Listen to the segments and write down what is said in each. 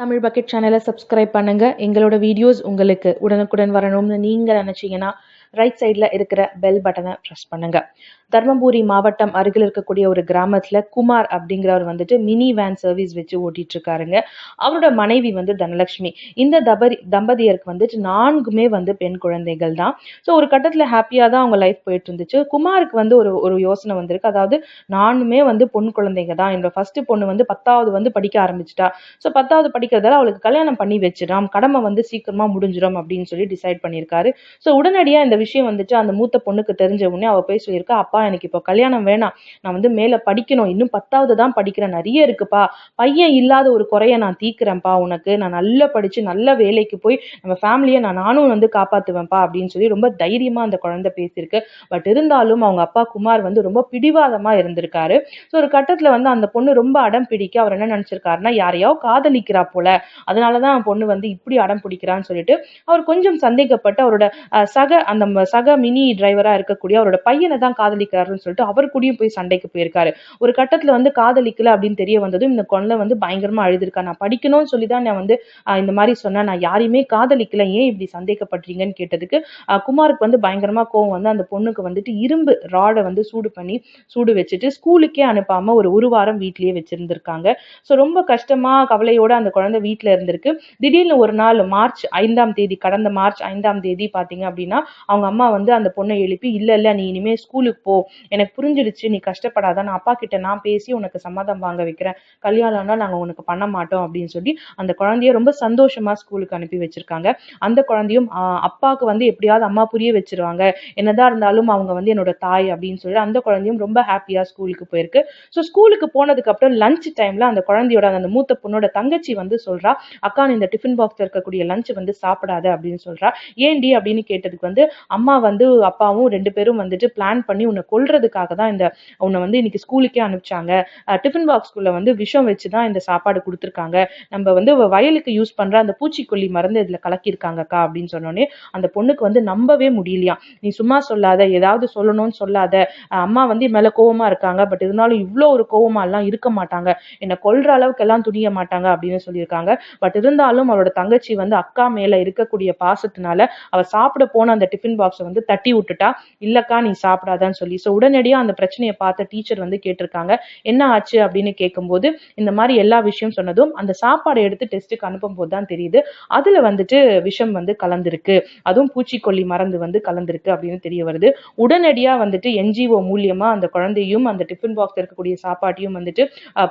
Tamil bucket சேனலை subscribe பண்ணுங்க. எங்களோட வீடியோஸ் உங்களுக்கு உடனுக்குடன் வரணும்னு நீங்கள் நினச்சிங்கன்னா ரைட் சைடில் இருக்கிற பெல் பட்டனை ப்ரெஸ் பண்ணுங்க. தர்மபுரி மாவட்டம் அருகில் இருக்கக்கூடிய ஒரு கிராமத்தில் குமார் அப்படிங்கிறவர் வந்துட்டு மினி வேன் சர்வீஸ் வச்சு ஓட்டிட்டு இருக்காருங்க அவரோட மனைவி வந்து தனலட்சுமி. இந்த தபரி தம்பதியருக்கு வந்துட்டு நான்குமே வந்து பெண் குழந்தைகள் தான். ஸோ ஒரு கட்டத்தில் ஹாப்பியாக தான் அவங்க லைஃப் போயிட்டு இருந்துச்சு குமாருக்கு வந்து ஒரு ஒரு யோசனை வந்திருக்கு. அதாவது நானுமே வந்து பொன் குழந்தைங்க தான். என்னோட ஃபர்ஸ்ட் பொண்ணு வந்து பத்தாவது வந்து படிக்க ஆரம்பிச்சிட்டா. ஸோ பத்தாவது படிக்கிறதால அவளுக்கு கல்யாணம் பண்ணி வச்சிடலாம் கடமை வந்து சீக்கிரமாக முடிஞ்சிடும் அப்படின்னு சொல்லி டிசைட் பண்ணியிருக்காரு. ஸோ உடனடியாக இந்த விஷயம் வந்துட்டு அந்த மூத்த பொண்ணுக்கு தெரிஞ்ச உடனே அவள் போய் சொல்லியிருக்கா அப்பா எனக்கு இப்போ கல்யாணம் வேணாம். நான் வந்து மேலே படிக்கணும். இன்னும் பத்தாவது தான் படிக்கிறேன். நிறைய இருக்குப்பா. பையன் இல்லாத ஒரு குறைய நான் தீக்கிறேன்ப்பா உனக்கு. நான் நல்லா படிச்சு நல்ல வேலைக்கு போய் நம்ம ஃபேமிலியை நான் நானும் வந்து காப்பாத்துவேன்ப்பா அப்படின்னு சொல்லி ரொம்ப தைரியமாக அந்த குழந்தை பேசியிருக்கு. பட் இருந்தாலும் அவங்க அப்பா குமார் வந்து ரொம்ப பிடிவாதமா இருந்திருக்காரு. ஸோ ஒரு கட்டத்தில் வந்து அந்த பொண்ணு ரொம்ப அடம் பிடிக்க அவர் என்ன நினச்சிருக்காருன்னா யாரையோ காதலிக்கிறா போல. அதனாலதான் பொண்ணு வந்து இப்படி அடம் பிடிக்கிறான்னு சொல்லிட்டு அவர் கொஞ்சம் சந்தேகப்பட்டு அவரோட சக அந்த நம்ம சக மினி டிரைவரா இருக்கக்கூடிய அவரோட பையனை தான் காதலிக்கிறாருன்னு சொல்லிட்டு அவர் கூடயும் போய் சண்டைக்கு போயிருக்காரு. ஒரு கட்டத்துல வந்து காதலிக்கல அப்படின்னு தெரிய வந்ததும் இந்த குழந்தை வந்து பயங்கரமா அழுதுருக்கா நான் படிக்கணும்னு சொல்லி தான் நான் வந்து இந்த மாதிரி சொன்னேன் நான் யாரையுமே காதலிக்கல ஏன் இப்படி சந்தேகப்படுறீங்கன்னு கேட்டதுக்கு குமாருக்கு வந்து பயங்கரமா கோவம் வந்து அந்த பொண்ணுக்கு வந்துட்டு இரும்பு ராடை வந்து சூடு பண்ணி சூடு வச்சுட்டு ஸ்கூலுக்கே அனுப்பாம ஒரு ஒரு வாரம் வீட்லயே வச்சிருந்திருக்காங்க. ஸோ ரொம்ப கஷ்டமா கவலையோட அந்த குழந்தை வீட்டில் இருந்திருக்கு. திடீர்னு ஒரு நாள் மார்ச் ஐந்தாம் தேதி கடந்த மார்ச் ஐந்தாம் தேதி பாத்தீங்க அப்படின்னா அவங்க அம்மா வந்து அந்த பொண்ணை எழுப்பி இல்லை இல்லை நீ இனிமேல் ஸ்கூலுக்கு போ. எனக்கு புரிஞ்சிடுச்சு நீ கஷ்டப்படாத. நான் அப்பா கிட்ட நான் பேசி உனக்கு சம்மதம் வாங்க வைக்கிறேன். கல்யாணம்னா நாங்கள் உனக்கு பண்ண மாட்டோம் அப்படின்னு சொல்லி அந்த குழந்தைய ரொம்ப சந்தோஷமாக ஸ்கூலுக்கு அனுப்பி வச்சிருக்காங்க. அந்த குழந்தையும் அப்பாவுக்கு வந்து எப்படியாவது அம்மா புரிய வச்சிருவாங்க. என்னதான் இருந்தாலும் அவங்க வந்து என்னோட தாய் அப்படின்னு சொல்லி அந்த குழந்தையும் ரொம்ப ஹாப்பியாக ஸ்கூலுக்கு போயிருக்கு. ஸோ ஸ்கூலுக்கு போனதுக்கு அப்புறம் லஞ்ச் டைம்ல அந்த குழந்தையோட அந்த மூத்த பொண்ணோட தங்கச்சி வந்து சொல்றா அக்கா நீ இந்த டிஃபன் பாக்ஸ் இருக்கக்கூடிய லஞ்ச் வந்து சாப்பிடாத அப்படின்னு சொல்றா. ஏன்டி? அப்படின்னு கேட்டதுக்கு வந்து அம்மா வந்து அப்பாவும் ரெண்டு பேரும் வந்துட்டு பிளான் பண்ணி உன்னை கொல்றதுக்காக தான் இந்த உன்னை வந்து இன்னைக்கு ஸ்கூலுக்கே அனுப்பிச்சாங்க. டிஃபன் பாக்ஸ்குள்ள வந்து விஷம் வச்சு தான் இந்த சாப்பாடு கொடுத்துருக்காங்க. நம்ம வந்து வ- வயலுக்கு யூஸ் பண்ற அந்த பூச்சிக்கொல்லி மருந்து இதுல கலக்கியிருக்காங்கக்கா அப்படின்னு சொன்னோடனே அந்த பொண்ணுக்கு வந்து நம்பவே முடியலையா? நீ சும்மா சொல்லாத ஏதாவது சொல்லணும்னு சொல்லாத. அம்மா வந்து என் மேல கோவமா இருக்காங்க. பட் இருந்தாலும் இவ்வளோ ஒரு கோவமா எல்லாம் இருக்க மாட்டாங்க. என்னை கொல்ற அளவுக்கு எல்லாம் துணிய மாட்டாங்க அப்படின்னு சொல்லியிருக்காங்க. பட் இருந்தாலும் அவரோட தங்கச்சி வந்து அக்கா மேல இருக்கக்கூடிய பாசத்தினால அவ சாப்பிட போன அந்த டிஃபன் பாக்ஸை வந்து தட்டி விட்டுட்டா இல்லக்கா நீ சாப்பிடாதான்னு சொல்லி. ஸோ உடனடியாக அந்த பிரச்சனையை பார்த்த டீச்சர் வந்து கேட்டிருக்காங்க. என்ன ஆச்சு? அப்படின்னு கேட்கும்போது இந்த மாதிரி எல்லா விஷயம் சொன்னதும் அந்த சாப்பாடை எடுத்து டெஸ்ட்டுக்கு அனுப்பும் போது தான் தெரியுது. அதில் வந்துட்டு விஷம் வந்து கலந்துருக்கு. அதுவும் பூச்சிக்கொல்லி மருந்து வந்து கலந்துருக்கு அப்படின்னு தெரிய வருது. உடனடியா வந்துட்டு என்ஜிஓ மூலியமா அந்த குழந்தையும் அந்த டிஃபன் பாக்ஸ் இருக்கக்கூடிய சாப்பாட்டையும் வந்துட்டு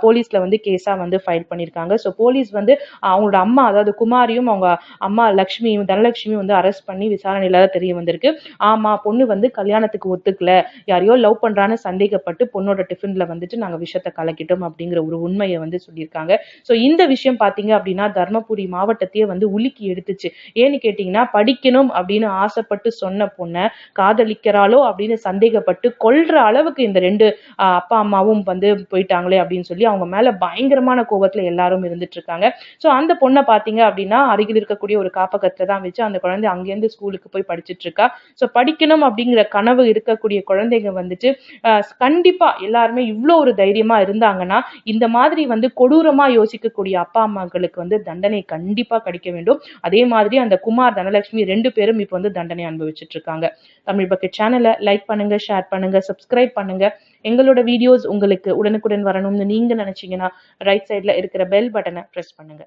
போலீஸில் போலீஸ்ல வந்து கேஸா வந்து ஃபைல் பண்ணியிருக்காங்க ஸோ போலீஸ் வந்து அவங்களோட அம்மா அதாவது குமாரியும் அவங்க அம்மா லக்ஷ்மியும் தனலட்சுமியும் வந்து அரெஸ்ட் பண்ணி விசாரணையில் தான் தெரிய வந்திருக்கு. ஆமா பொண்ணு வந்து கல்யாணத்துக்கு ஒத்துக்கல. யாரையோ லவ் பண்றான்னு சந்தேகப்பட்டு பொண்ணோட டிஃபன்ல வந்துட்டு நாங்க விஷயத்தை கலக்கிட்டோம் அப்படிங்கிற ஒரு உண்மையை வந்து சொல்லியிருக்காங்க. ஸோ இந்த விஷயம் பாத்தீங்க அப்படின்னா தர்மபுரி மாவட்டத்தையே வந்து உலுக்கி எடுத்துச்சு. ஏன்னு கேட்டீங்கன்னா படிக்கணும் அப்படின்னு ஆசைப்பட்டு சொன்ன பொண்ணை காதலிக்கிறாளோ அப்படின்னு சந்தேகப்பட்டு கொல்ற அளவுக்கு இந்த ரெண்டு அப்பா அம்மாவும் வந்து போயிட்டாங்களே அப்படின்னு சொல்லி அவங்க மேல பயங்கரமான கோபத்துல எல்லாரும் இருந்துட்டு இருக்காங்க. ஸோ அந்த பொண்ணை பாத்தீங்க அப்படின்னா அருகில் இருக்கக்கூடிய ஒரு காப்பகத்தில் தான் வச்சு அந்த குழந்தை அங்கேருந்து ஸ்கூலுக்கு போய் படிச்சுட்டு இருக்கா. ஸோ படிக்கணும் அப்படிங்கிற கனவு இருக்கக்கூடிய குழந்தைங்க வந்துட்டு கண்டிப்பாக கண்டிப்பா எல்லாருமே இவ்வளோ ஒரு தைரியமா இருந்தாங்கன்னா இந்த மாதிரி வந்து கொடூரமா யோசிக்கக்கூடிய அப்பா அம்மாக்களுக்கு வந்து தண்டனை கண்டிப்பா கிடைக்க வேண்டும். அதே மாதிரி அந்த குமார் தனலட்சுமி ரெண்டு பேரும் இப்போ வந்து தண்டனை அனுபவிச்சுட்டு இருக்காங்க தமிழ் பக்கெட் சேனலை லைக் பண்ணுங்க ஷேர் பண்ணுங்க சப்ஸ்கிரைப் பண்ணுங்க. எங்களோட வீடியோஸ் உங்களுக்கு உடனுக்குடன் வரணும்னு நீங்க நினைச்சீங்கன்னா ரைட் சைட்ல இருக்கிற பெல் பட்டனை ப்ரெஸ் பண்ணுங்க.